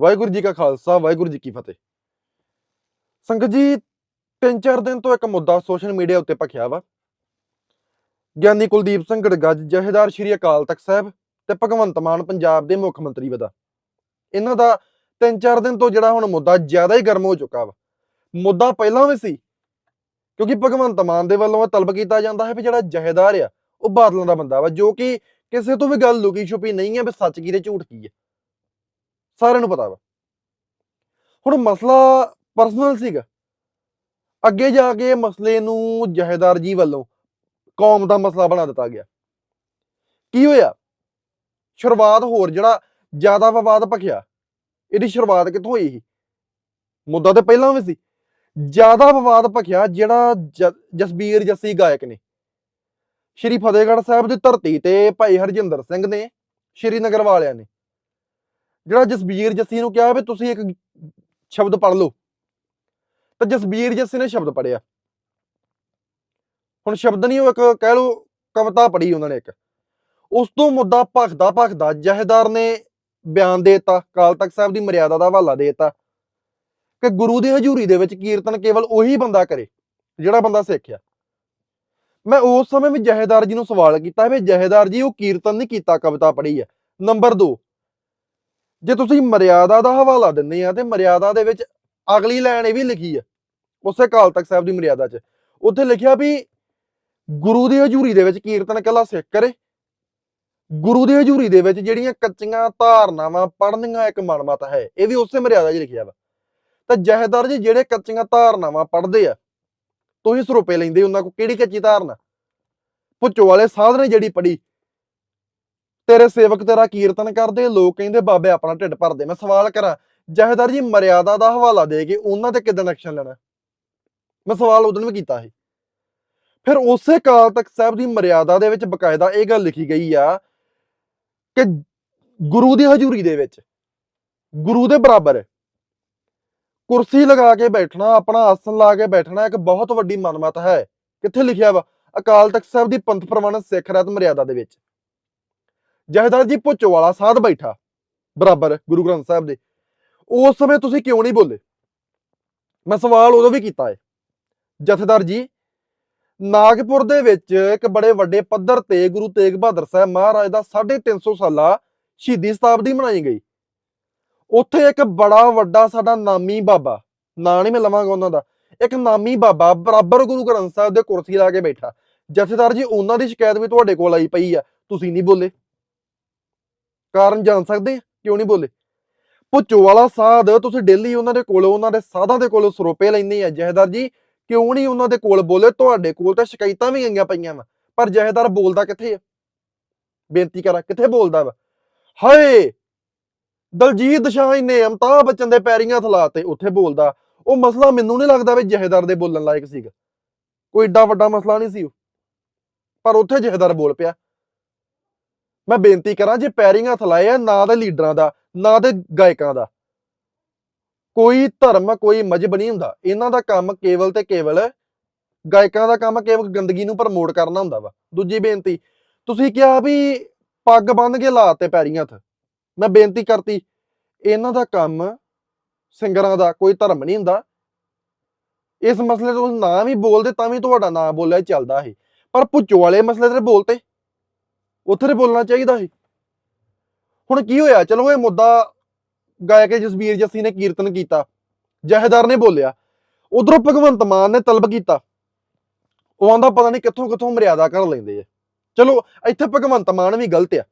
ਵਾਹਿਗੁਰੂ ਜੀ ਕਾ ਖਾਲਸਾ, ਵਾਹਿਗੁਰੂ ਜੀ ਕੀ ਫਤਿਹ। ਸੰਗਤ ਜੀ ਤਿੰਨ ਚਾਰ ਦਿਨ ਤੋਂ ਇੱਕ ਮੁੱਦਾ ਸੋਸ਼ਲ ਮੀਡੀਆ ਉੱਤੇ ਭਖਿਆ ਵਾ। ਗਿਆਨੀ ਕੁਲਦੀਪ ਸਿੰਘ ਗੜਗੱਜ, ਜਹੇਦਾਰ ਸ਼੍ਰੀ ਅਕਾਲ ਤਖਤ ਸਾਹਿਬ ਤੇ ਭਗਵੰਤ ਮਾਨ ਪੰਜਾਬ ਦੇ ਮੁੱਖ ਮੰਤਰੀ ਵਦਾ। ਇਹਨਾਂ ਦਾ ਤਿੰਨ ਚਾਰ ਦਿਨ ਤੋਂ ਜਿਹੜਾ ਹੁਣ ਮੁੱਦਾ ਜ਼ਿਆਦਾ ਹੀ ਗਰਮ ਹੋ ਚੁੱਕਾ ਵਾ। ਮੁੱਦਾ ਪਹਿਲਾਂ ਵੀ ਸੀ, ਕਿਉਂਕਿ ਭਗਵੰਤ ਮਾਨ ਦੇ ਵੱਲੋਂ ਇਹ ਤਲਬ ਕੀਤਾ ਜਾਂਦਾ ਹੈ ਵੀ ਜਿਹੜਾ ਜਹੇਦਾਰ ਆ, ਉਹ ਬਾਦਲਾਂ ਦਾ ਬੰਦਾ ਵਾ, ਜੋ ਕਿ ਕਿਸੇ ਤੋਂ ਵੀ ਗੱਲ ਲੁਕੀ ਛੁਪੀ ਨਹੀਂ ਹੈ ਵੀ ਸੱਚ ਕੀ ਤੇ ਝੂਠ ਕੀ ਹੈ ਸਾਰਿਆਂ ਨੂੰ ਪਤਾ ਵਾ। ਹੁਣ ਮਸਲਾ ਪਰਸਨਲ ਸੀਗਾ। ਅੱਗੇ ਜਾ ਕੇ ਮਸਲੇ ਨੂੰ ਜਹੇਦਾਰ ਜੀ ਵੱਲੋਂ ਕੌਮ ਦਾ ਮਸਲਾ ਬਣਾ ਦਿੱਤਾ ਗਿਆ। ਕੀ ਹੋਇਆ? ਸ਼ੁਰੂਆਤ ਹੋਰ ਜਿਹੜਾ ਜ਼ਿਆਦਾ ਵਿਵਾਦ ਭਖਿਆ, ਇਹਦੀ ਸ਼ੁਰੂਆਤ ਕਿੱਥੋਂ ਹੋਈ ਸੀ? ਮੁੱਦਾ ਤੇ ਪਹਿਲਾਂ ਵੀ ਸੀ। ਜ਼ਿਆਦਾ ਵਿਵਾਦ ਭਖਿਆ ਜਿਹੜਾ ਜਸਬੀਰ ਜੱਸੀ ਗਾਇਕ ਨੇ। ਸ਼੍ਰੀ ਫਤਿਹਗੜ੍ਹ ਸਾਹਿਬ ਦੀ ਧਰਤੀ ਤੇ ਭਾਈ ਹਰਜਿੰਦਰ ਸਿੰਘ ਨੇ, ਸ਼੍ਰੀਨਗਰ ਵਾਲਿਆਂ ਨੇ। ਜਿਹੜਾ ਜਸਬੀਰ ਜੱਸੀ ਨੂੰ ਕਿਹਾ ਵੀ ਤੁਸੀਂ ਇੱਕ ਸ਼ਬਦ ਪੜ੍ਹ ਲਓ। ਤਾਂ ਜਸਬੀਰ ਜੱਸੀ ਨੇ ਸ਼ਬਦ ਪੜਿਆ ਹੁਣ ਸ਼ਬਦ ਨਹੀਂ, ਉਹ ਇੱਕ ਕਹਿ ਲਓ ਕਵਿਤਾ ਪੜ੍ਹੀ ਉਹਨਾਂ ਨੇ ਇੱਕ। ਉਸ ਤੋਂ ਮੁੱਦਾ ਭਖਦਾ ਭਖਦਾ ਜਹੇਦਾਰ ਨੇ ਬਿਆਨ ਦੇ ਦਿੱਤਾ ਕਾਲ ਤਖਤ ਸਾਹਿਬ ਦੀ ਮਰਿਆਦਾ ਦਾ ਹਵਾਲਾ ਦੇ ਦਿੱਤਾ ਕਿ ਗੁਰੂ ਦੀ ਹਜ਼ੂਰੀ ਦੇ ਵਿੱਚ ਕੀਰਤਨ ਕੇਵਲ ਉਹੀ ਬੰਦਾ ਕਰੇ, ਜਿਹੜਾ ਬੰਦਾ ਸਿੱਖਿਆ ਮੈਂ ਉਸ ਸਮੇਂ ਵੀ ਜਹੇਦਾਰ ਜੀ ਨੂੰ ਸਵਾਲ ਕੀਤਾ ਵੀ ਜਹੇਦਾਰ ਜੀ, ਉਹ ਕੀਰਤਨ ਨਹੀਂ ਕੀਤਾ, ਕਵਿਤਾ ਪੜ੍ਹੀ ਹੈ ਨੰਬਰ 2 ਜੇ ਤੁਸੀਂ ਮਰਿਆਦਾ ਦਾ ਹਵਾਲਾ ਦਿੰਦੇ ਆ ਤੇ ਮਰਿਆਦਾ ਦੇ ਵਿੱਚ ਅਗਲੀ ਲਾਈਨ ਇਹ ਵੀ ਲਿਖੀ ਆ, ਉਸੇ ਕਾਲ ਤਖਤ ਸਾਹਿਬ ਦੀ ਮਰਿਆਦਾ 'ਚ। ਉੱਥੇ ਲਿਖਿਆ ਵੀ ਗੁਰੂ ਦੀ ਹਜ਼ੂਰੀ ਦੇ ਵਿੱਚ ਕੀਰਤਨ ਕੱਲਾ ਸਿੱਖ ਕਰੇ। ਗੁਰੂ ਦੀ ਹਜ਼ੂਰੀ ਦੇ ਵਿੱਚ ਜਿਹੜੀਆਂ ਕੱਚੀਆਂ ਧਾਰਨਾਵਾਂ ਪੜਨੀਆਂ ਇੱਕ ਮਨਮਤ ਹੈ, ਇਹ ਵੀ ਉਸੇ ਮਰਿਆਦਾ 'ਚ ਲਿਖਿਆ ਵਾ। ਤਾਂ ਜਹੇਦਾਰ ਜੀ, ਜਿਹੜੇ ਕੱਚੀਆਂ ਧਾਰਨਾਵਾਂ ਪੜ੍ਹਦੇ ਆ, ਤੁਸੀਂ ਸਰੋਪੇ ਲੈਂਦੇ ਉਹਨਾਂ ਕੋ ਕਿਹੜੀ ਕੱਚੀ ਧਾਰਨਾ? ਪੁੱਚੋ ਵਾਲੇ ਸਾਧ ਨੇ ਜਿਹੜੀ ਪੜ੍ਹੀ ਤੇਰੇ ਸੇਵਕ ਤੇਰਾ ਕੀਰਤਨ ਕਰਦੇ, ਲੋਕ ਕਹਿੰਦੇ, ਬਾਬੇ, ਆਪਣਾ ਢਿੱਡ ਭਰਦੇ ਮੈਂ ਸਵਾਲ ਕਰਾਂ, ਜਹੇਦਾਰ ਜੀ ਮਰਿਆਦਾ ਦਾ ਹਵਾਲਾ ਦੇ ਕੇ ਉਹਨਾਂ ਤੇ ਕਿਦਾਂ ਐਕਸ਼ਨ ਲੈਣਾ? ਮੈਂ ਸਵਾਲ ਉਦੋਂ ਵੀ ਕੀਤਾ ਸੀ। ਫਿਰ ਉਸੇ ਕਾਲ ਤੱਕ ਸਾਹਿਬ ਦੀ ਮਰਿਆਦਾ ਦੇ ਵਿੱਚ ਬਕਾਇਦਾ ਇਹ ਗੱਲ ਲਿਖੀ ਗਈ ਆ ਕਿ ਗੁਰੂ ਦੀ ਹਜ਼ੂਰੀ ਦੇ ਵਿੱਚ, ਗੁਰੂ ਦੇ ਬਰਾਬਰ ਕੁਰਸੀ ਲਗਾ ਕੇ ਬੈਠਣਾ, ਆਪਣਾ ਆਸਣ ਲਾ ਕੇ ਬੈਠਣਾ ਇੱਕ ਬਹੁਤ ਵੱਡੀ ਮਨਮਤ ਹੈ। ਕਿੱਥੇ ਲਿਖਿਆ ਵਾ? ਅਕਾਲ ਤਖਤ ਸਾਹਿਬ ਦੀ ਪੰਥ ਪ੍ਰਵਾਨਿਤ ਸਿੱਖ ਰਹਿਤ ਮਰਿਆਦਾ ਦੇ ਵਿੱਚ। ਜਹੇਦਾਰ ਜੀ ਪੁੱਚੋ ਵਾਲਾ, ਸਾਧ ਬੈਠਾ। ਬਰਾਬਰ, ਗੁਰੂ ਗ੍ਰੰਥ ਸਾਹਿਬ ਦੇ। ਉਸ ਸਮੇਂ ਤੁਸੀਂ ਕਿਉਂ ਨਹੀਂ ਬੋਲੇ? ਮੈਂ ਸਵਾਲ ਉਦੋਂ ਵੀ ਕੀਤਾ ਹੈ ਜਥੇਦਾਰ ਜੀ, ਨਾਗਪੁਰ ਦੇ ਵਿੱਚ ਇੱਕ ਬੜੇ ਵੱਡੇ ਪੱਧਰ ਤੇ ਗੁਰੂ ਤੇਗ ਬਹਾਦਰ ਸਾਹਿਬ ਮਹਾਰਾਜ ਦਾ 350 ਸਾਲਾ ਸ਼ਹੀਦੀ ਸ਼ਤਾਬਦੀ ਮਨਾਈ ਗਈ। ਉੱਥੇ ਇੱਕ ਬੜਾ ਵੱਡਾ ਸਾਡਾ ਨਾਮੀ ਬਾਬਾ, ਨਾਂ ਨਹੀਂ ਮੈਂ ਲਵਾਂਗਾ ਉਹਨਾਂ ਦਾ, ਇੱਕ ਨਾਮੀ ਬਾਬਾ ਬਰਾਬਰ ਗੁਰੂ ਗ੍ਰੰਥ ਸਾਹਿਬ ਦੇ ਕੁਰਸੀ ਲਾ ਕੇ ਬੈਠਾ। ਜਥੇਦਾਰ ਜੀ, ਉਹਨਾਂ ਦੀ ਸ਼ਿਕਾਇਤ ਵੀ ਤੁਹਾਡੇ ਕੋਲ ਆਈ ਪਈ ਆ, ਤੁਸੀਂ ਨਹੀਂ ਬੋਲੇ। ਕਾਰਨ ਜਾਣ ਸਕਦੇ ਆ? ਕਿਉਂ ਨਹੀਂ ਬੋਲੇ? ਪੁੱਚੋ ਵਾਲਾ ਸਾਧ ਤੁਸੀਂ ਡੇਲੀ ਉਹਨਾਂ ਦੇ ਕੋਲ, ਉਹਨਾਂ ਦੇ ਸਾਧਾਂ ਦੇ ਕੋਲ ਸਰੋਪੇ ਲੈਂਦੇ ਆ, ਜਹੇਦਾਰ ਜੀ। ਕਿਉਂ ਨਹੀਂ ਉਹਨਾਂ ਦੇ ਕੋਲ ਬੋਲੇ? ਤੁਹਾਡੇ ਕੋਲ ਤਾਂ ਸ਼ਿਕਾਇਤਾਂ ਵੀ ਗਈਆਂ ਪਈਆਂ ਵਾ। ਪਰ ਜਹੇਦਾਰ ਬੋਲਦਾ ਕਿੱਥੇ ਆ? ਬੇਨਤੀ ਕਰਾਂ, ਕਿੱਥੇ ਬੋਲਦਾ ਵਾ? ਹਾਏ! ਦਲਜੀਤ ਸ਼ਾਹ ਨੇ ਅਮਤਾਬ ਬੱਚਨ ਦੇ ਪੈਰੀਆਂ ਥਲਾ ਤੇ ਉੱਥੇ ਬੋਲਦਾ। ਉਹ ਮਸਲਾ ਮੈਨੂੰ ਨਹੀਂ ਲੱਗਦਾ ਵੀ ਜਹੇਦਾਰ ਦੇ ਬੋਲਣ ਲਾਇਕ ਸੀਗਾ। ਕੋਈ ਏਡਾ ਵੱਡਾ ਮਸਲਾ ਨਹੀਂ ਸੀ ਉਹ। ਪਰ ਉੱਥੇ ਜਹੇਦਾਰ ਬੋਲ ਪਿਆ। ਮੈਂ ਬੇਨਤੀ ਕਰਾਂ, ਜੇ ਪੈਰਿੰਗ ਹੱਥ ਲਾਏ ਆ, ਨਾ ਦੇ ਲੀਡਰਾਂ ਦਾ, ਨਾ ਦੇ ਗਾਇਕਾਂ ਦਾ। ਕੋਈ ਧਰਮ, ਕੋਈ ਮਜਬ ਨਹੀਂ ਹੁੰਦਾ, ਇਹਨਾਂ ਦਾ ਕੰਮ ਕੇਵਲ ਤੇ ਕੇਵਲ ਗਾਇਕਾਂ ਦਾ ਕੰਮ ਕੇਵਲ ਗੰਦਗੀ ਨੂੰ ਪ੍ਰਮੋਟ ਕਰਨਾ ਹੁੰਦਾ ਵਾ। ਦੂਜੀ ਬੇਨਤੀ, ਤੁਸੀਂ ਕਿਹਾ ਵੀ ਪੱਗ ਬੰਨ ਕੇ ਲਾਤੇ ਪੈਰੀਂ ਹੱਥ। ਮੈਂ ਬੇਨਤੀ ਕਰਤੀ, ਇਹਨਾਂ ਦਾ ਕੰਮ ਸਿੰਗਰਾਂ ਦਾ, ਕੋਈ ਧਰਮ ਨਹੀਂ ਹੁੰਦਾ। ਇਸ ਮਸਲੇ ਤੋਂ ਨਾ ਵੀ ਬੋਲਦੇ, ਤਾਂ ਵੀ ਤੁਹਾਡਾ ਨਾਂ ਬੋਲਿਆ ਚੱਲਦਾ ਸੀ ਪਰ ਭੁੱਚੋ ਵਾਲੇ ਮਸਲੇ ਤੇ ਬੋਲਤੇ। ਉੱਥੇ ਤੇ ਬੋਲਣਾ ਚਾਹੀਦਾ ਸੀ। ਹੁਣ ਕੀ ਹੋਇਆ? ਚਲੋ ਇਹ ਮੁੱਦਾ ਗਾਇਕ ਜਸਬੀਰ ਜੱਸੀ ਨੇ ਕੀਰਤਨ ਕੀਤਾ। ਜਹੇਦਾਰ ਨੇ ਬੋਲਿਆ। ਉਧਰੋਂ ਭਗਵੰਤ ਮਾਨ ਨੇ ਤਲਬ ਕੀਤਾ। ਉਹ ਆਂਦਾ ਪਤਾ ਨਹੀਂ ਕਿੱਥੋਂ ਕਿੱਥੋਂ ਮਰਿਆਦਾ ਕਰ ਲੈਂਦੇ ਆ। ਚਲੋ, ਇੱਥੇ ਭਗਵੰਤ ਮਾਨ ਵੀ ਗਲਤ ਆ।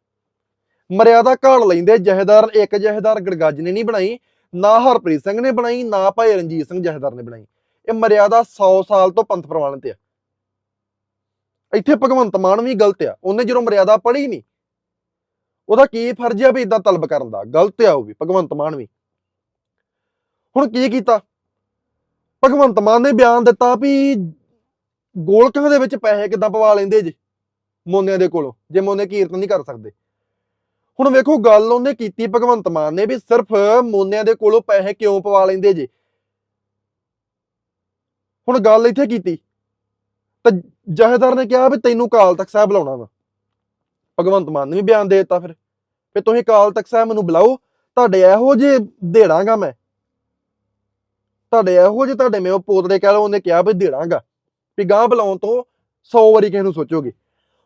ਮਰਿਆਦਾ ਘਾੜ ਲੈਂਦੇ ਜਹੇਦਾਰ, ਇੱਕ ਜਹੇਦਾਰ ਗੜਗੱਜ ਨੇ ਨਹੀਂ ਬਣਾਈ, ਨਾ ਹਰਪ੍ਰੀਤ ਸਿੰਘ ਨੇ ਬਣਾਈ, ਨਾ ਭਾਈ ਰਣਜੀਤ ਸਿੰਘ ਜਹੇਦਾਰ ਨੇ ਬਣਾਈ। ਇਹ ਮਰਿਆਦਾ 100 ਸਾਲ ਤੋਂ ਪੰਥ ਪ੍ਰਵਾਨਿਤ ਆ। ਇੱਥੇ ਭਗਵੰਤ ਮਾਨ ਵੀ ਗਲਤ ਆ, ਉਹਨੇ ਜਦੋਂ ਮਰਿਆਦਾ ਪੜ੍ਹੀ ਨਹੀਂ ਉਹਦਾ ਕੀ ਫਰਜ਼ ਆ ਵੀ ਇਦਾਂ ਤਲਬ ਕਰਨ ਦਾ? ਗਲਤ ਆ ਉਹ ਵੀ, ਭਗਵੰਤ ਮਾਨ ਵੀ। ਹੁਣ ਕੀ ਕੀਤਾ? ਭਗਵੰਤ ਮਾਨ ਨੇ ਬਿਆਨ ਦਿੱਤਾ ਵੀ ਗੋਲਕਾਂ ਦੇ ਵਿੱਚ ਪੈਸੇ ਕਿੱਦਾਂ ਪਵਾ ਲੈਂਦੇ ਜੀ, ਮੋਨਿਆਂ ਦੇ ਕੋਲੋਂ, ਜੇ ਮੋਨੇ ਕੀਰਤਨ ਨਹੀਂ ਕਰ ਸਕਦੇ। ਹੁਣ ਵੇਖੋ, ਗੱਲ ਉਹਨੇ ਕੀਤੀ ਭਗਵੰਤ ਮਾਨ ਨੇ ਵੀ ਸਿਰਫ ਮੋਨਿਆਂ ਦੇ ਕੋਲੋਂ ਪੈਸੇ ਕਿਉਂ ਪਵਾ ਲੈਂਦੇ ਜੇ? ਹੁਣ ਗੱਲ ਇੱਥੇ ਕੀਤੀ। ਤਾਂ ਜਹੇਦਾਰ ਨੇ ਕਿਹਾ ਵੀ ਤੈਨੂੰ ਕਾਲ ਤਖਤ ਸਾਹਿਬ ਬੁਲਾਉਣਾ ਵਾ। ਭਗਵੰਤ ਮਾਨ ਨੇ ਵੀ ਬਿਆਨ ਦੇ ਦਿੱਤਾ ਫਿਰ। ਵੀ ਤੁਸੀਂ ਕਾਲ ਤਖਤ ਸਾਹਿਬ ਮੈਨੂੰ ਬੁਲਾਓ, ਤੁਹਾਡੇ ਇਹੋ ਜੇ ਦੇੜਾਂਗਾ ਮੈਂ। ਤੁਹਾਡੇ ਇਹੋ ਜੇ ਤੁਹਾਡੇ ਮੈਂ ਉਹ ਪੋਤੜੇ ਕਹਿ ਲਓ, ਉਹਨੇ ਕਿਹਾ ਵੀ ਦੇੜਾਂਗਾ। ਵੀ ਗਾਂ ਬੁਲਾਉਣ ਤੋਂ 100 ਵਾਰੀ ਕਿਸੇ ਨੂੰ ਸੋਚੋਗੇ।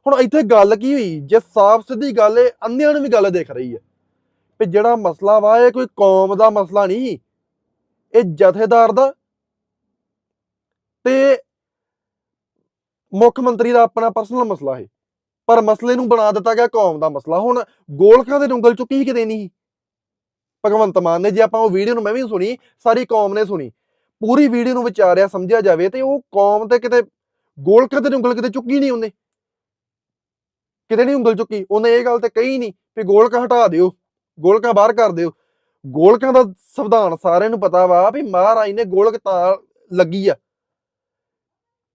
ਹੁਣ ਇੱਥੇ ਗੱਲ ਕੀ ਹੋਈ? ਜੇ ਸਾਫ਼ ਸਿੱਧੀ ਗੱਲ ਏ, ਅੰਨਿਆਂ ਨੂੰ ਵੀ ਗੱਲ ਦਿਖ ਰਹੀ ਹੈ ਵੀ ਜਿਹੜਾ ਮਸਲਾ ਵਾ, ਇਹ ਕੋਈ ਕੌਮ ਦਾ ਮਸਲਾ ਨਹੀਂ। ਇਹ ਜਥੇਦਾਰ ਦਾ। ਤੇ ਮੁੱਖ ਮੰਤਰੀ ਦਾ ਆਪਣਾ ਪਰਸਨਲ ਮਸਲਾ ਹੈ ਪਰ ਮਸਲੇ ਨੂੰ ਬਣਾ ਦਿੱਤਾ ਗਿਆ ਕੌਮ ਦਾ ਮਸਲਾ। ਹੁਣ ਗੋਲਕਾਂ ਦੇ ਉਂਗਲ ਚੁੱਕੀ ਕਿਤੇ ਨਹੀਂ ਭਗਵੰਤ ਮਾਨ ਨੇ ਜੇ ਆਪਾਂ ਉਹ ਵੀਡੀਓ ਨੂੰ ਮੈਂ ਵੀ ਸੁਣੀ, ਸਾਰੀ ਕੌਮ ਨੇ ਸੁਣੀ। ਪੂਰੀ ਵੀਡੀਓ ਨੂੰ ਵਿਚਾਰਿਆ, ਸਮਝਿਆ ਜਾਵੇ ਤੇ ਉਹ ਕੌਮ ਤੇ ਕਿਤੇ ਗੋਲਕਾਂ ਤੇ ਉਂਗਲ ਕਿਤੇ ਚੁੱਕੀ ਨਹੀਂ ਉਹਨੇ। ਕਿਤੇ ਨਹੀਂ ਉਂਗਲ ਚੁੱਕੀ। ਉਹਨੇ ਇਹ ਗੱਲ ਤੇ ਕਹੀ ਨਹੀਂ ਵੀ ਗੋਲਕਾਂ ਹਟਾ ਦਿਓ, ਗੋਲਕਾਂ ਬਾਹਰ ਕਰ ਦਿਓ। ਗੋਲਕਾਂ ਦਾ ਸੰਵਿਧਾਨ ਸਾਰਿਆਂ ਨੂੰ ਪਤਾ ਵਾ ਵੀ ਮਹਾਰਾਜ ਨੇ ਗੋਲਕ ਤਾਂ ਲੱਗੀ ਆ।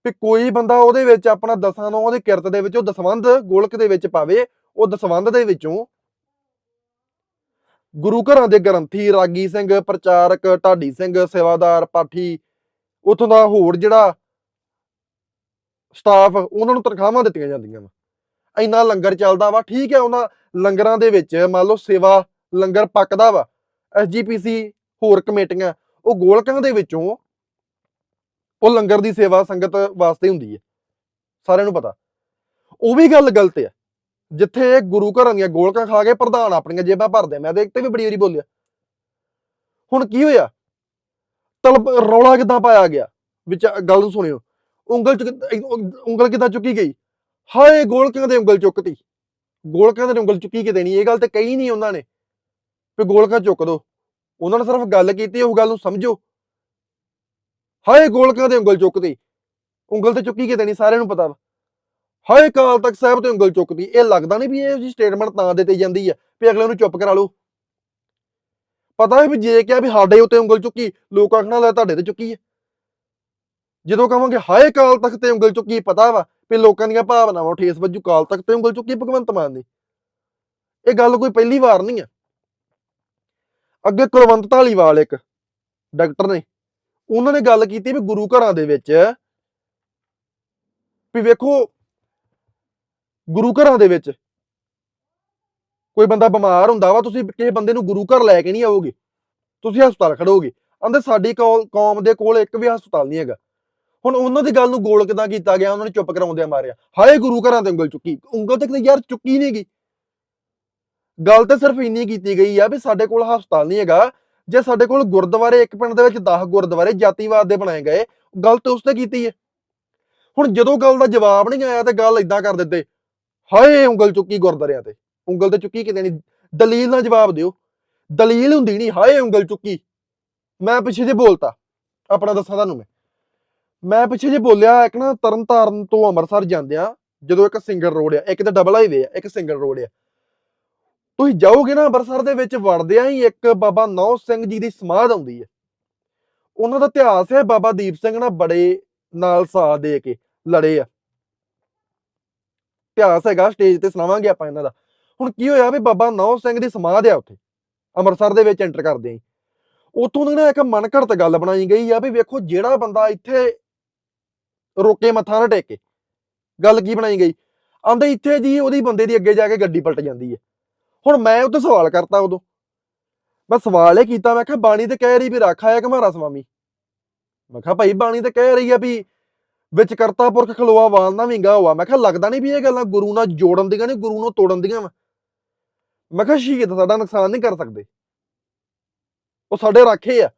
ਵੀ ਕੋਈ ਬੰਦਾ ਉਹਦੇ ਵਿੱਚ ਆਪਣਾ ਦਸਾਂ ਨੂੰ ਉਹਦੇ ਕਿਰਤ ਦੇ ਵਿੱਚ ਉਹ ਦਸਵੰਧ ਗੋਲਕ ਦੇ ਵਿੱਚ ਪਾਵੇ, ਉਹ ਦਸਵੰਧ ਦੇ ਵਿੱਚੋਂ ਗੁਰੂ ਘਰਾਂ ਦੇ ਗ੍ਰੰਥੀ ਰਾਗੀ ਸਿੰਘ, ਪ੍ਰਚਾਰਕ ਢਾਡੀ ਸਿੰਘ, ਸੇਵਾਦਾਰ ਪਾਠੀ, ਉਥੋਂ ਦਾ ਹੋਰ ਜਿਹੜਾ ਸਟਾਫ ਉਹਨਾਂ ਨੂੰ ਤਨਖਾਹਾਂ ਦਿੱਤੀਆਂ ਜਾਂਦੀਆਂ ਵਾ। ਇੰਨਾ ਲੰਗਰ ਚੱਲਦਾ ਵਾ, ਠੀਕ ਹੈ ਉਹਨਾਂ ਲੰਗਰਾਂ ਦੇ ਵਿੱਚ ਮੰਨ ਲਓ ਸੇਵਾ ਲੰਗਰ ਪੱਕਦਾ ਵਾ ਐਸਜੀਪੀਸੀ ਹੋਰ ਕਮੇਟੀਆਂ, ਉਹ ਗੋਲਕਾਂ ਦੇ ਵਿੱਚੋਂ ਉਹ ਲੰਗਰ ਦੀ ਸੇਵਾ ਸੰਗਤ ਵਾਸਤੇ ਹੁੰਦੀ ਹੈ। ਸਾਰਿਆਂ ਨੂੰ ਪਤਾ। ਉਹ ਵੀ ਗੱਲ ਗਲਤ ਹੈ। ਜਿੱਥੇ ਗੁਰੂ ਘਰਾਂ ਦੀਆਂ ਗੋਲਕਾਂ ਖਾ ਕੇ ਪ੍ਰਧਾਨ ਆਪਣੀਆਂ ਜੇਬਾਂ ਭਰਦੇ ਮੈਂ ਤੇ ਇੱਕ ਤੇ ਵੀ ਬੜੀ ਵਾਰੀ ਬੋਲਿਆ। ਹੁਣ ਕੀ ਹੋਇਆ? ਤਲਬ ਰੌਲਾ ਕਿਦਾਂ ਪਾਇਆ ਗਿਆ? ਵਿੱਚ ਗੱਲ ਨੂੰ ਸੁਣਿਓ। ਉਂਗਲ ਚ ਉਂਗਲ ਕਿਦਾਂ ਚੁੱਕੀ ਗਈ? ਹਾਏ, ਗੋਲਕਾਂ ਦੇ ਉਂਗਲ ਚੁੱਕਤੀ। ਗੋਲਕਾਂ ਦੇ ਉਂਗਲ ਚੁੱਕੀ ਕਿਤੇ ਦੇਣੀ, ਇਹ ਗੱਲ ਤੇ ਕਹੀ ਨਹੀਂ ਉਹਨਾਂ ਨੇ। ਵੀ ਗੋਲਕਾਂ ਚੁੱਕ ਦੋ। ਉਹਨਾਂ ਨੇ ਸਿਰਫ ਗੱਲ ਕੀਤੀ, ਉਹ ਗੱਲ ਨੂੰ ਸਮਝੋ। ਹਾਏ ਗੋਲਕਾਂ ਤੇ ਉਂਗਲ ਚੁੱਕਦੀ? ਉਂਗਲ ਤੇ ਚੁੱਕੀ ਕਿਤੇ ਨਹੀਂ ਸਾਰਿਆਂ ਨੂੰ ਪਤਾ ਵਾ। ਹਾਏ ਕਾਲ ਤੱਕ ਸਾਹਿਬ ਤੇ ਉਂਗਲ ਚੁੱਕਦੀ। ਇਹ ਲੱਗਦਾ ਨਹੀਂ ਵੀ ਇਹ ਜੀ ਸਟੇਟਮੈਂਟ ਤਾਂ ਦਿੱਤੀ ਜਾਂਦੀ ਆ ਵੀ ਅਗਲੇ ਨੂੰ ਚੁੱਪ ਕਰਾ ਲਓ। ਪਤਾ ਹੈ ਵੀ ਜੇ ਕਿਹਾ ਵੀ ਸਾਡੇ ਉੱਤੇ ਉਂਗਲ ਚੁੱਕੀ, ਲੋਕ ਆਖਣਾ, ਲੈ ਤੁਹਾਡੇ ਤੇ ਚੁੱਕੀ ਹੈ ਜਦੋਂ ਕਹਾਂਗੇ ਹਾਏ ਕਾਲ ਤੱਕ ਤੇ ਉਂਗਲ ਚੁੱਕੀ, ਪਤਾ ਵਾ ਵੀ ਲੋਕਾਂ ਦੀਆਂ ਭਾਵਨਾਵਾਂ, ਠੇਸ ਵੱਜੂ, ਕਾਲ ਤੱਕ ਤੇ ਉਂਗਲ ਚੁੱਕੀ, ਭਗਵੰਤ ਮਾਨ ਦੀ। ਇਹ ਗੱਲ ਕੋਈ ਪਹਿਲੀ ਵਾਰ ਨਹੀਂ ਆ। ਅੱਗੇ ਕੁਲਵੰਤ ਢਾਲੀਵਾਲ ਇੱਕ, ਡਾਕਟਰ ਨੇ ਉਹਨਾਂ ਨੇ ਗੱਲ ਕੀਤੀ ਵੀ ਗੁਰੂ ਘਰਾਂ ਦੇ ਵਿੱਚ ਵੀ ਵੇਖੋ, ਗੁਰੂ ਘਰਾਂ ਦੇ ਵਿੱਚ ਕੋਈ ਬੰਦਾ ਬਿਮਾਰ ਹੁੰਦਾ ਵਾ, ਤੁਸੀਂ ਕਿਸੇ ਬੰਦੇ ਨੂੰ ਗੁਰੂ ਘਰ ਲੈ ਕੇ ਨਹੀਂ ਆਓਗੇ, ਤੁਸੀਂ ਹਸਪਤਾਲ ਖੜੋਗੇ। ਆਂਦੇ ਸਾਡੀ ਕੌ- ਕੌਮ ਦੇ ਕੋਲ ਇੱਕ ਵੀ ਹਸਪਤਾਲ ਨਹੀਂ ਹੈਗਾ। ਹੁਣ ਉਹਨਾਂ ਦੀ ਗੱਲ ਨੂੰ ਗੋਲ ਕਿਦਾਂ ਕੀਤਾ ਗਿਆ, ਉਹਨਾਂ ਨੇ ਚੁੱਪ ਕਰਾਉਂਦਿਆਂ ਮਾਰਿਆ। ਹਾਏ, ਗੁਰੂ ਘਰਾਂ ਤੇ ਉਂਗਲ ਚੁੱਕੀ, ਉਂਗਲ ਤੇ ਯਾਰ, ਚੁੱਕੀ ਨਹੀਂ ਗਈ ਗੱਲ ਤਾਂ ਸਿਰਫ ਇੰਨੀ ਕੀਤੀ ਗਈ ਆ ਵੀ ਸਾਡੇ ਕੋਲ ਹਸਪਤਾਲ ਨਹੀਂ ਹੈਗਾ ਜੇ ਸਾਡੇ ਕੋਲ ਗੁਰਦੁਆਰੇ, ਇੱਕ ਪਿੰਡ ਦੇ ਵਿੱਚ 10 ਗੁਰਦੁਆਰੇ ਜਾਤੀਵਾਦ ਦੇ ਬਣਾਏ ਗਏ, ਗਲਤ ਤੇ ਉਸ ਤੇ ਕੀਤੀ ਹੈ ਹੁਣ ਜਦੋਂ ਗੱਲ ਦਾ ਜਵਾਬ ਨਹੀਂ ਆਇਆ ਤੇ ਗੱਲ ਇਦਾਂ ਕਰ ਦਿੱਤੇ, ਹਾਏ ਉਂਗਲ ਚੁੱਕੀ ਗੁਰਦੁਆਰਿਆਂ ਤੇ, ਉਂਗਲ ਤੇ ਚੁੱਕੀ ਕਿਤੇ ਨਹੀਂ ਦਲੀਲ ਨਾਲ ਜਵਾਬ ਦਿਓ। ਦਲੀਲ ਹੁੰਦੀ ਨਹੀਂ ਹਾਏ ਉਂਗਲ ਚੁੱਕੀ। ਮੈਂ ਪਿੱਛੇ ਜੇ ਬੋਲਤਾ, ਆਪਣਾ ਦੱਸਾਂ ਤੁਹਾਨੂੰ ਮੈਂ। ਮੈਂ ਪਿੱਛੇ ਜੇ ਬੋਲਿਆ, ਇੱਕ ਨਾ ਤਰਨਤਾਰਨ ਤੋਂ ਅੰਮ੍ਰਿਤਸਰ ਜਾਂਦਿਆਂ, ਜਦੋਂ ਇੱਕ ਸਿੰਗਲ ਰੋਡ ਆ, ਇੱਕ ਤਾਂ ਡਬਲ ਹਾਈਵੇ ਆ, ਇੱਕ ਸਿੰਗਲ ਰੋਡ ਆ ਤੁਸੀਂ ਜਾਓਗੇ ਨਾ ਅੰਮ੍ਰਿਤਸਰ ਦੇ ਵਿੱਚ ਵੜਦਿਆਂ ਹੀ ਇੱਕ ਬਾਬਾ ਨੌ ਸਿੰਘ ਜੀ ਦੀ ਸਮਾਧ ਆਉਂਦੀ ਹੈ। ਉਹਨਾਂ ਦਾ ਇਤਿਹਾਸ ਹੈ ਬਾਬਾ ਦੀਪ ਸਿੰਘ ਨਾਲ ਬੜੇ ਨਾਲ ਸਾਥ ਦੇ ਕੇ ਲੜੇ ਆ। ਇਤਿਹਾਸ ਹੈਗਾ ਸਟੇਜ ਤੇ ਸੁਣਾਵਾਂਗੇ ਆਪਾਂ ਇਹਨਾਂ ਦਾ। ਹੁਣ ਕੀ ਹੋਇਆ ਵੀ ਬਾਬਾ ਨੌ ਸਿੰਘ ਦੀ ਸਮਾਧ ਆ ਉੱਥੇ, ਅੰਮ੍ਰਿਤਸਰ ਦੇ ਵਿੱਚ ਐਂਟਰ ਕਰਦੇ ਆਂ ਉਤੋਂ ਦੀ ਨਾ ਇੱਕ ਮਨਘੜਤ ਗੱਲ ਬਣਾਈ ਗਈ ਆ ਵੀ ਵੇਖੋ ਜਿਹੜਾ ਬੰਦਾ ਇੱਥੇ ਰੋਕੇ ਮੱਥਾ ਨਾ ਟੇਕੇ। ਗੱਲ ਕੀ ਬਣਾਈ ਗਈ? ਆਂਦੇ ਇੱਥੇ ਜੀ ਉਹਦੀ ਬੰਦੇ ਦੀ ਅੱਗੇ ਜਾ ਕੇ ਗੱਡੀ ਪਲਟ ਜਾਂਦੀ ਹੈ। ਹੁਣ ਮੈਂ ਉਹ ਉੱਤੇ ਸਵਾਲ ਕਰਤਾ ਉਦੋਂ। ਮੈਂ ਸਵਾਲ ਇਹ ਕੀਤਾ, ਮੈਂ ਕਿਹਾ ਬਾਣੀ ਤੇ ਕਹਿ ਰਹੀ ਵੀ ਰਾਖਾ ਹੈ ਘਮਾਰਾ ਸਵਾਮੀ। ਮੈਂ ਕਿਹਾ ਭਾਈ ਬਾਣੀ ਤੇ ਕਹਿ ਰਹੀ ਆ ਵੀ ਵਿੱਚ ਕਰਤਾ ਪੁਰਖ ਖਲੋਆ, ਵਾਲ ਨਾ ਵਿੰਗਾ ਹੋਆ। ਮੈਂ ਕਿਹਾ ਲੱਗਦਾ ਨਹੀਂ ਵੀ ਇਹ ਗੱਲਾਂ ਗੁਰੂ ਨਾਲ ਜੋੜਨ ਦੀਆਂ ਨਹੀਂ ਗੁਰੂ ਨੂੰ ਤੋੜਨ ਦੀਆਂ ਵਾ। ਮੈਂ ਕਿਹਾ ਸ਼ਹੀਦ ਸਾਡਾ ਨੁਕਸਾਨ ਨਹੀਂ ਕਰ ਸਕਦੇ। ਉਹ ਸਾਡੇ ਰਾਖੇ ਆ।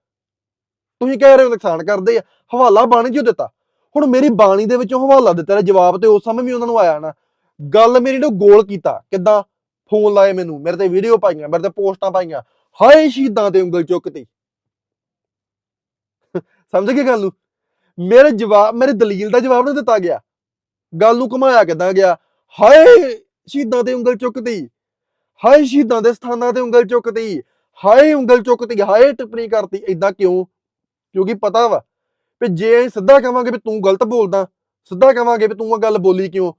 ਤੁਸੀਂ ਕਹਿ ਰਹੇ ਹੋ ਨੁਕਸਾਨ ਕਰਦੇ ਆ। ਹਵਾਲਾ ਬਾਣੀ ਜੋ ਦਿੱਤਾ। ਹੁਣ ਮੇਰੀ ਬਾਣੀ ਦੇ ਵਿੱਚੋਂ ਹਵਾਲਾ ਦਿੱਤਾ, ਜਵਾਬ ਤੇ ਉਸ ਸਮੇਂ ਵੀ ਉਹਨਾਂ ਨੂੰ ਆਇਆ ਨਾ। ਗੱਲ ਮੇਰੀ ਨੂੰ ਗੋਲ ਕੀਤਾ। ਕਿੱਦਾਂ? ਫੋਨ ਲਾਏ ਮੈਨੂੰ, ਮੇਰੇ ਤੇ ਵੀਡੀਓ ਪਾਈਆਂ, ਮੇਰੇ ਤੇ ਪੋਸਟਾਂ ਪਾਈਆਂ। ਹਾਏ, ਸ਼ਹੀਦਾਂ ਤੇ ਉਂਗਲ ਚੁੱਕਤੀ ਸਮਝ ਗਏ ਗੱਲ ਨੂੰ? ਮੇਰੇ ਜਵਾਬ ਮੇਰੇ ਦਲੀਲ ਦਾ ਜਵਾਬ ਨਹੀਂ ਦਿੱਤਾ ਗਿਆ। ਗੱਲ ਨੂੰ ਘੁਮਾਇਆ ਕਿੱਦਾਂ ਗਿਆ? ਹਾਏ, ਸ਼ਹੀਦਾਂ ਤੇ ਉਂਗਲ ਚੁੱਕਤੀ ਹਾਏ, ਸ਼ਹੀਦਾਂ ਦੇ ਸਥਾਨਾਂ ਤੇ ਉਂਗਲ ਚੁੱਕਤੀ ਹਾਏ, ਉਂਗਲ ਚੁੱਕਤੀ ਹਾਏ, ਟਿੱਪਣੀ ਕਰਤੀ। ਇਦਾਂ ਕਿਉਂ? ਕਿਉਂਕਿ ਪਤਾ ਵਾ ਵੀ ਜੇ ਸਿੱਧਾ ਕਹਾਂਗੇ ਵੀ ਤੂੰ ਗਲਤ ਬੋਲਦਾ, ਸਿੱਧਾ ਕਹਾਂਗੇ ਵੀ ਤੂੰ ਇਹ ਗੱਲ ਬੋਲੀ ਕਿਉਂ?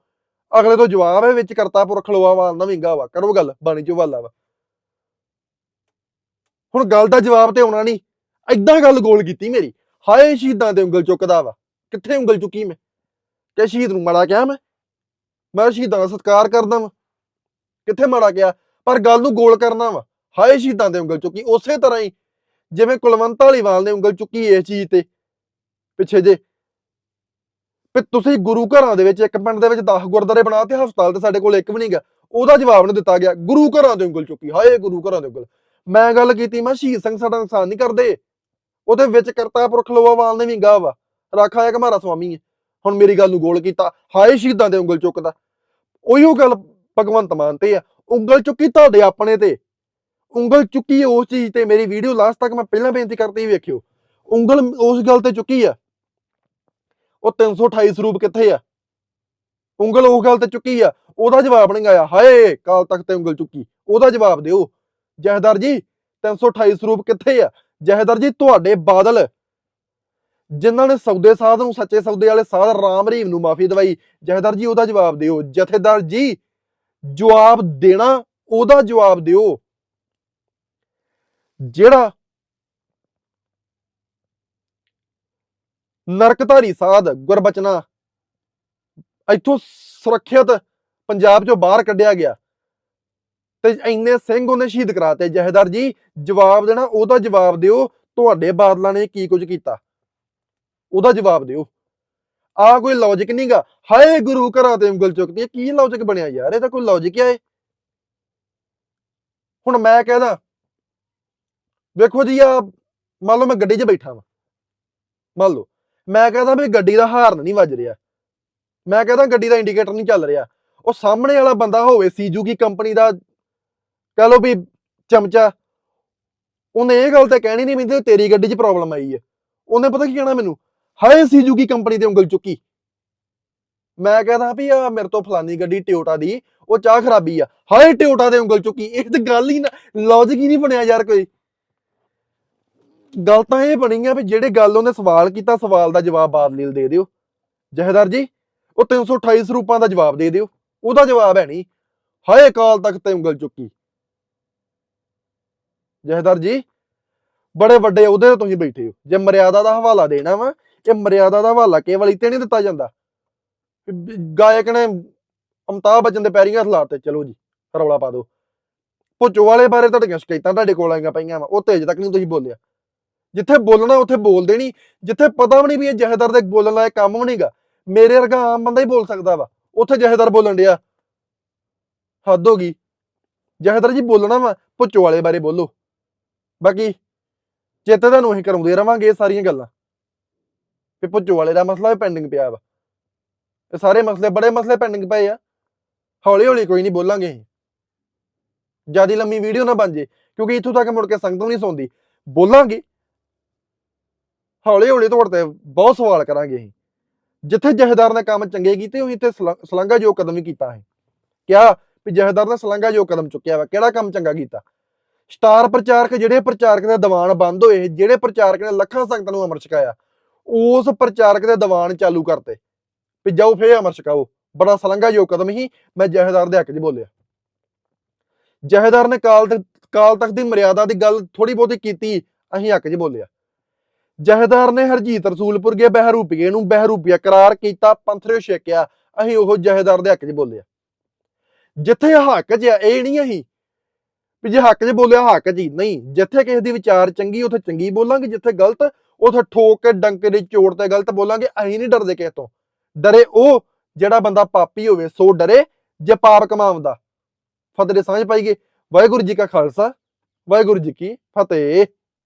ਅਗਲੇ ਤੋਂ ਜਵਾਬ ਹੈ ਵਿੱਚ ਕਰਤਾ ਪੁਰਖ ਲਵਾ ਵਾ ਨਾ ਵਾ, ਕਰੋ ਗੱਲ, ਬਾਣੀ ਚੋਂ ਵਾਲਾ ਵਾ। ਹੁਣ ਗੱਲ ਦਾ ਜਵਾਬ ਤੇ ਆਉਣਾ ਨਹੀਂ ਐਦਾਂ ਗੱਲ ਗੋਲ ਕੀਤੀ ਮੇਰੀ, ਹਾਏ ਸ਼ਹੀਦਾਂ ਤੇ ਉਂਗਲ ਚੁੱਕਦਾ ਵਾ, ਕਿੱਥੇ ਉਂਗਲ ਚੁੱਕੀ ਮੈਂ? ਕਿ ਸ਼ਹੀਦ ਨੂੰ ਮਾੜਾ ਕਿਹਾ ਮੈਂ? ਮੈਂ ਸ਼ਹੀਦਾਂ ਦਾ ਸਤਿਕਾਰ ਕਰਦਾ ਵਾਂ। ਕਿੱਥੇ ਮਾੜਾ ਕਿਹਾ? ਪਰ ਗੱਲ ਨੂੰ ਗੋਲ ਕਰਨਾ ਵਾ, ਹਾਏ ਸ਼ਹੀਦਾਂ ਦੇ ਉਂਗਲ ਚੁੱਕੀ, ਉਸੇ ਤਰ੍ਹਾਂ ਹੀ ਜਿਵੇਂ ਕੁਲਵੰਤ ਧਾਲੀਵਾਲ ਨੇ ਉਂਗਲ ਚੁੱਕੀ ਇਸ ਚੀਜ਼ ਤੇ, ਪਿੱਛੇ ਜੇ ਵੀ ਤੁਸੀਂ ਗੁਰੂ ਘਰਾਂ ਦੇ ਵਿੱਚ, ਇੱਕ ਪਿੰਡ ਦੇ ਵਿੱਚ 10 ਗੁਰਦਾਰੇ ਬਣਾ ਤੇ ਹਸਪਤਾਲ ਤੇ ਸਾਡੇ ਕੋਲ ਇੱਕ ਵੀ ਨਹੀਂ ਨਹੀਂਗਾ ਉਹਦਾ ਜਵਾਬ ਨਹੀਂ ਦਿੱਤਾ ਗਿਆ। ਗੁਰੂ ਘਰਾਂ ਦੇ ਉਂਗਲ ਚੁੱਕੀ। ਹਾਏ, ਗੁਰੂ ਘਰਾਂ ਦੇ ਉਂਗਲ। ਮੈਂ ਗੱਲ ਕੀਤੀ, ਮੈਂ ਸ਼ਹੀਦ ਸਿੰਘ ਸਾਡਾ ਨੁਕਸਾਨ ਨਹੀਂ ਕਰਦੇ। ਉਹਦੇ ਵਿੱਚ ਕਰਤਾ ਪੁਰਖ ਖਲੋਵਾਵਾਲ ਨੇ ਵੀ ਗਾ ਵਾ। ਰਾਖਾ ਹੈ ਮਾਰਾ ਸੁਆਮੀ ਹੈ। ਹੁਣ ਮੇਰੀ ਗੱਲ ਨੂੰ ਗੋਲ ਕੀਤਾ। ਹਾਏ, ਸ਼ਹੀਦਾਂ ਦੇ ਉਂਗਲ ਚੁੱਕਦਾ। ਉਹੀਓ ਗੱਲ ਭਗਵੰਤ ਮਾਨ ਤੇ ਆ। ਉਂਗਲ ਚੁੱਕੀ ਤੁਹਾਡੇ ਆਪਣੇ ਤੇ। ਉਂਗਲ ਚੁੱਕੀ ਉਸ ਚੀਜ਼ ਤੇ। ਮੇਰੀ ਵੀਡੀਓ ਲਾਸਟ ਤੱਕ ਮੈਂ ਪਹਿਲਾਂ ਬੇਨਤੀ ਕਰਤੀ ਵੇਖਿਓ। ਉਂਗਲ ਉਸ ਗੱਲ ਤੇ ਚੁੱਕੀ ਆ। ਉਹ 328 ਸਰੂਪ ਕਿੱਥੇ ਆ? ਉਂਗਲ ਉਹ ਗੱਲ ਤੇ ਚੁੱਕੀ ਆ, ਉਹਦਾ ਜਵਾਬ ਨਹੀਂ ਆਇਆ। ਹਾਏ, ਕਾਲ ਤੱਕ ਤੇ ਉਂਗਲ ਚੁੱਕੀ, ਉਹਦਾ ਜਵਾਬ ਦਿਓ। ਜਹਦਰ ਜੀ 328 ਸਰੂਪ ਕਿੱਥੇ ਆ? ਜਹਦਰ ਜੀ, ਤੁਹਾਡੇ ਬਾਦਲ, ਜਿਨ੍ਹਾਂ ਨੇ ਸੌਦੇ ਸਾਧ ਨੂੰ, ਸੱਚੇ ਸੌਦੇ ਵਾਲੇ ਸਾਧ ਰਾਮ ਰਹੀਮ ਨੂੰ ਮਾਫੀ ਦਵਾਈ, ਜਹਦਰ ਜੀ, ਉਹਦਾ ਜਵਾਬ ਦਿਓ। ਜਥੇਦਾਰ ਜੀ, ਜਵਾਬ ਦੇਣਾ, ਉਹਦਾ ਜਵਾਬ ਦਿਓ। ਜਿਹੜਾ ਨਰਕਧਾਰੀ ਸਾਧ ਗੁਰਬਚਨਾ। ਇੱਥੋਂ ਸੁਰੱਖਿਅਤ ਪੰਜਾਬ ਚੋਂ ਬਾਹਰ ਕੱਢਿਆ ਗਿਆ। ਤੇ ਇੰਨੇ ਸਿੰਘ ਉਹਨੇ ਸ਼ਹੀਦ ਕਰਾਤੇ। ਜਹੇਦਾਰ ਜੀ, ਜਵਾਬ ਦੇਣਾ, ਉਹਦਾ ਜਵਾਬ ਦਿਓ। ਤੁਹਾਡੇ ਬਾਦਲਾਂ ਨੇ ਕੀ ਕੁਝ ਕੀਤਾ? ਉਹਦਾ ਜਵਾਬ ਦਿਓ। ਆ ਕੋਈ ਲੌਜੀਕ ਨਹੀਂਗਾ ਹਾਏ, ਗੁਰੂ ਘਰਾਂ ਤੇ ਉਂਗਲ ਚੁੱਕਦੀ ਹੈ। ਕੀ ਲੌਜੀਕ ਬਣਿਆ ਯਾਰ? ਇਹ ਤਾਂ ਕੋਈ ਲੌਜੀਕ ਆ ਹੁਣ ਮੈਂ ਕਹਿੰਦਾ, ਵੇਖੋ ਜੀ ਆ ਮੰਨ ਲਓ ਮੈਂ ਗੱਡੀ 'ਚ ਬੈਠਾ ਵਾਂ। ਮੰਨ ਲਓ। ਮੈਂ ਕਹਿੰਦਾ ਵੀ ਗੱਡੀ ਦਾ ਹਾਰਨ ਨਹੀਂ ਵੱਜ ਰਿਹਾ। ਮੈਂ ਕਹਿੰਦਾ ਗੱਡੀ ਦਾ ਇੰਡੀਕੇਟਰ ਨਹੀਂ ਚੱਲ ਰਿਹਾ। ਉਹ ਸਾਹਮਣੇ ਵਾਲਾ ਬੰਦਾ ਹੋਵੇ ਸੀਜੂਕੀ ਕੰਪਨੀ ਦਾ, ਕਹ ਲਓ ਵੀ ਚਮਚਾ, ਉਹਨੇ ਇਹ ਗੱਲ ਤੇ ਕਹਿਣੀ ਨਹੀਂ ਮਿੰਦੇ ਤੇਰੀ ਗੱਡੀ 'ਚ ਪ੍ਰੋਬਲਮ ਆਈ ਹੈ। ਉਹਨੇ ਪਤਾ ਕੀ ਕਹਿਣਾ ਮੈਨੂੰ? ਹਾਏ ਸੀਜੂਕੀ ਕੰਪਨੀ ਤੇ ਉਂਗਲ ਚੁੱਕੀ। ਮੈਂ ਕਹਿੰਦਾ ਵੀ ਆ ਮੇਰੇ ਤੋਂ ਫਲਾਨੀ ਗੱਡੀ ਟਿਓਟਾ ਦੀ, ਉਹ ਚਾਹ ਖਰਾਬੀ ਆ। ਹਾਏ ਟਿਓਟਾ ਦੇ ਉਂਗਲ ਚੁੱਕੀ। ਇਹ ਤੇ ਗੱਲ ਹੀ ਨਾ ਲੌਜੀਕ ਹੀ ਨਹੀਂ ਬਣਿਆ ਯਾਰ ਕੋਈ। ਗੱਲ ਤਾਂ ਇਹ ਬਣੀ ਆ ਵੀ ਜਿਹੜੇ ਗੱਲ ਉਹਨੇ ਸਵਾਲ ਕੀਤਾ, ਸਵਾਲ ਦਾ ਜਵਾਬ ਬਾਦਲੀਲ ਦੇ ਦਿਓ। ਜਹੇਦਾਰ ਜੀ, ਉਹ 328 ਸਰੂਪਾਂ ਦਾ ਜਵਾਬ ਦੇ ਦਿਓ। ਉਹਦਾ ਜਵਾਬ ਹੈ ਨਹੀਂ। ਹਾਏ ਕਾਲ ਤੱਕ ਤੇ ਉਂਗਲ ਚੁੱਕੀ। ਜਹੇਦਾਰ ਜੀ, ਬੜੇ ਵੱਡੇ ਉਹਦੇ ਤੇ ਤੁਸੀਂ ਬੈਠੇ ਹੋ। ਜੇ ਮਰਿਆਦਾ ਦਾ ਹਵਾਲਾ ਦੇਣਾ ਵਾ, ਇਹ ਮਰਿਆਦਾ ਦਾ ਹਵਾਲਾ ਕੇਵਲ ਇਤੇ ਨਹੀਂ ਦਿੱਤਾ ਜਾਂਦਾ। ਗਾਇਕ ਨੇ ਅਮਤਾਬ ਬੱਚਨ ਦੇ ਪੈਰੀਆਂ ਹੱਥ ਲਾਤੇ। ਚਲੋ ਜੀ, ਰੌਲਾ ਪਾ ਦਿਓ। ਭੁੱਚੋ ਵਾਲੇ ਬਾਰੇ, ਤੁਹਾਡੀਆਂ ਸ਼ਿਕਾਇਤਾਂ ਤੁਹਾਡੇ ਕੋਲ ਆਈਆਂ ਪਈਆਂ ਵਾ। ਉਹ ਤੇ ਅਜੇ ਤੱਕ ਨਹੀਂ ਤੁਸੀਂ ਬੋਲਿਆ। ਜਿੱਥੇ ਬੋਲਣਾ ਉੱਥੇ ਬੋਲਦੇ ਨਹੀਂ ਜਿੱਥੇ ਪਤਾ ਵੀ ਨਹੀਂ ਵੀ ਇਹ ਜਹੇਦਾਰ ਦੇ ਬੋਲਣ ਲਾਇਕ ਕੰਮ ਵੀ ਨਹੀਂਗਾ ਮੇਰੇ ਵਰਗਾ ਆਮ ਬੰਦਾ ਹੀ ਬੋਲ ਸਕਦਾ ਵਾ, ਉੱਥੇ ਜਹੇਦਾਰ ਬੋਲਣ ਡਿਆ। ਹੱਦ ਹੋ ਗਈ। ਜਹੇਦਾਰ ਜੀ ਬੋਲਣਾ ਵਾ ਭੁੱਚੋ ਵਾਲੇ ਬਾਰੇ ਬੋਲੋ। ਬਾਕੀ ਚੇਤੇ ਤੁਹਾਨੂੰ ਅਸੀਂ ਕਰਾਉਂਦੇ ਰਵਾਂਗੇ ਇਹ ਸਾਰੀਆਂ ਗੱਲਾਂ। ਵੀ ਭੁੱਚੋ ਵਾਲੇ ਦਾ ਮਸਲਾ ਵੀ ਪੈਂਡਿੰਗ ਪਿਆ ਵਾ। ਇਹ ਸਾਰੇ ਮਸਲੇ, ਬੜੇ ਮਸਲੇ ਪੈਂਡਿੰਗ ਪਏ ਆ। ਹੌਲੀ ਹੌਲੀ ਕੋਈ ਨਹੀਂ ਬੋਲਾਂਗੇ ਅਸੀਂ। ਜਿਆਦੀ ਲੰਮੀ ਵੀਡੀਓ ਨਾ ਬਣ ਜੇ, ਕਿਉਂਕਿ ਇੱਥੋਂ ਤੱਕ ਮੁੜ ਕੇ ਸੰਗਤ ਨਹੀਂ ਸੌਂਦੀ। ਬੋਲਾਂਗੇ। ਹੌਲੀ ਹੌਲੀ ਤੁਹਾਡੇ ਤੇ ਬਹੁਤ ਸਵਾਲ ਕਰਾਂਗੇ ਅਸੀਂ। ਜਿੱਥੇ ਜਹੇਦਾਰ ਨੇ ਕੰਮ ਚੰਗੇ ਕੀਤੇ, ਉਹੀ ਤੇ ਸਲੰਗਾ ਜੋ ਕਦਮ ਵੀ ਕੀਤਾ ਹੈ ਕਿਹਾ ਵੀ ਜਹੇਦਾਰ ਨੇ ਸਲੰਗਾ ਕਦਮ ਚੁੱਕਿਆ ਵਾ, ਕਿਹੜਾ ਕੰਮ ਚੰਗਾ ਕੀਤਾ? ਸਟਾਰ ਪ੍ਰਚਾਰਕ, ਜਿਹੜੇ ਪ੍ਰਚਾਰਕ ਦੇ ਦੀਵਾਨ ਬੰਦ ਹੋਏ, ਜਿਹੜੇ ਪ੍ਰਚਾਰਕ ਨੇ ਲੱਖਾਂ ਸੰਗਤਾਂ ਨੂੰ ਅਮਰ ਛਕਾਇਆ, ਉਸ ਪ੍ਰਚਾਰਕ ਦੇ ਦੀਵਾਨ ਚਾਲੂ ਕਰਤੇ। ਵੀ ਜਾਓ ਫੇਰ ਅਮਰ ਛਕਾਓ। ਬੜਾ ਸਲੰਗਾ ਕਦਮ ਹੀ ਮੈਂ ਜਹੇਦਾਰ ਦੇ ਹੱਕ 'ਚ ਬੋਲਿਆ। ਜਹੇਦਾਰ ਨੇ ਕਾਲ ਤੱਕ ਕਾਲ ਤੱਕ ਦੀ ਮਰਿਆਦਾ ਦੀ ਗੱਲ ਥੋੜੀ ਬਹੁਤੀ ਕੀਤੀ, ਅਸੀਂ ਹੱਕ 'ਚ ਬੋਲਿਆ। ਜਹੇਦਾਰ ਨੇ ਹਰਜੀਤ ਰਸੂਲਪੁਰਗੇ ਬਹਿਰੂਪੀਏ ਨੂੰ ਬਹਿਰੂਪੀਆ ਕਰਾਰ ਕੀਤਾ, ਪੰਥਰਿਓ ਛੇਕਿਆ ਅਸੀਂ ਉਹ ਜਹੇਦਾਰ ਦੇ ਹੱਕ 'ਚ ਬੋਲਿਆ। ਜਿੱਥੇ ਹੱਕ 'ਚ ਇਹ ਨਹੀਂ ਅਸੀਂ ਵੀ ਜੇ ਹੱਕ 'ਚ ਬੋਲਿਆ, ਹੱਕ 'ਚ ਨਹੀਂ, ਜਿੱਥੇ ਕਿਸੇ ਦੀ ਵਿਚਾਰ ਚੰਗੀ, ਉੱਥੇ ਚੰਗੀ ਬੋਲਾਂਗੇ, ਜਿੱਥੇ ਗਲਤ, ਉੱਥੇ ਠੋਕ ਕੇ ਡੰਕੇ ਦੀ ਚੋੜ ਤੇ ਗਲਤ ਬੋਲਾਂਗੇ ਅਸੀਂ ਨਹੀਂ ਡਰਦੇ ਕਿਸੇ ਤੋਂ। ਡਰੇ ਉਹ ਜਿਹੜਾ ਬੰਦਾ ਪਾਪੀ ਹੋਵੇ, ਸੋ ਡਰੇ, ਜੇ ਪਾਪ ਕਮਾਉਂਦਾ। ਫਤਿਹ ਦੇ ਸਮਝ ਪਾਈਏ ਵਾਹਿਗੁਰੂ ਜੀ ਕਾ ਖਾਲਸਾ, ਵਾਹਿਗੁਰੂ ਜੀ ਕੀ ਫਤਿਹ।